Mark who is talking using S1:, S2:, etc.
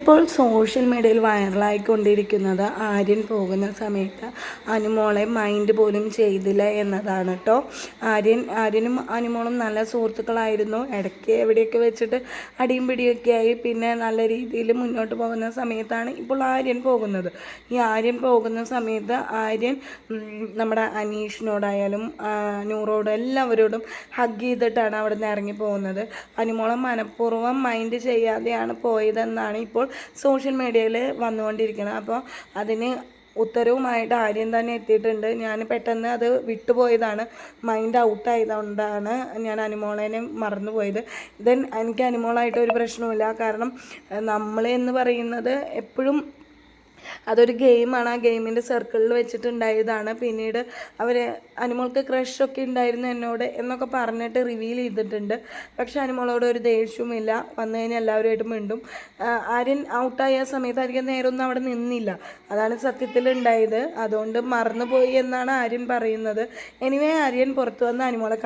S1: ഇപ്പോൾ സോഷ്യൽ മീഡിയയിൽ വൈറലായിക്കൊണ്ടിരിക്കുന്നത് ആര്യൻ പോകുന്ന സമയത്ത് അനുമോളെ മൈൻഡ് പോലും ചെയ്തില്ല എന്നതാണ് കേട്ടോ. ആര്യൻ ആര്യനും അനുമോളും നല്ല സുഹൃത്തുക്കളായിരുന്നു. ഇടയ്ക്ക് എവിടെയൊക്കെ വെച്ചിട്ട് അടിയും പിടിയൊക്കെ ആയി. പിന്നെ നല്ല രീതിയിൽ മുന്നോട്ട് പോകുന്ന സമയത്താണ് ഇപ്പോൾ ആര്യൻ പോകുന്നത്. ഈ ആര്യൻ പോകുന്ന സമയത്ത് ആര്യൻ നമ്മുടെ അനീഷിനോടായാലും നൂറോടും എല്ലാവരോടും ഹഗ് ചെയ്തിട്ടാണ് അവിടെ നിന്ന് ഇറങ്ങി പോകുന്നത്. അനുമോളം മനഃപൂർവം മൈൻഡ് ചെയ്യാതെയാണ് പോയതെന്നാണ് ഇപ്പോൾ സോഷ്യൽ മീഡിയയിൽ വന്നുകൊണ്ടിരിക്കുന്നത് അപ്പോൾ അതിന് ഉത്തരവുമായിട്ട് ആര്യം തന്നെ എത്തിയിട്ടുണ്ട്. ഞാൻ പെട്ടെന്ന് അത് വിട്ടുപോയതാണ്. മൈൻഡ് ഔട്ട് ആയതുകൊണ്ടാണ് ഞാൻ അനുമോളേനെ മറന്നുപോയത്. ദെൻ എനിക്ക് അനുമോളായിട്ട് ഒരു പ്രശ്നവുമില്ല. കാരണം നമ്മൾ എന്ന് പറയുന്നത് എപ്പോഴും അതൊരു ഗെയിമാണ്. ആ ഗെയിമിന്റെ സർക്കിളിൽ വെച്ചിട്ടുണ്ടായതാണ്. പിന്നീട് അവർ അനുമോൾക്ക് ക്രഷൊക്കെ ഉണ്ടായിരുന്നു എന്നോട് എന്നൊക്കെ പറഞ്ഞിട്ട് റിവീൽ ചെയ്തിട്ടുണ്ട്. പക്ഷെ അനിമോളോട് ഒരു ദേഷ്യവുമില്ല വന്നു കഴിഞ്ഞാൽ എല്ലാവരുമായിട്ട് മിണ്ടും. ആര്യൻ ഔട്ടായ സമയത്ത് ആയിരിക്കും നേരമൊന്നും അവിടെ നിന്നില്ല. അതാണ് സത്യത്തിൽ ഉണ്ടായത്. അതുകൊണ്ട് മറന്നുപോയി എന്നാണ് ആര്യൻ പറയുന്നത്. എനിവേ ആര്യൻ പുറത്തു വന്ന് അനുമോളെ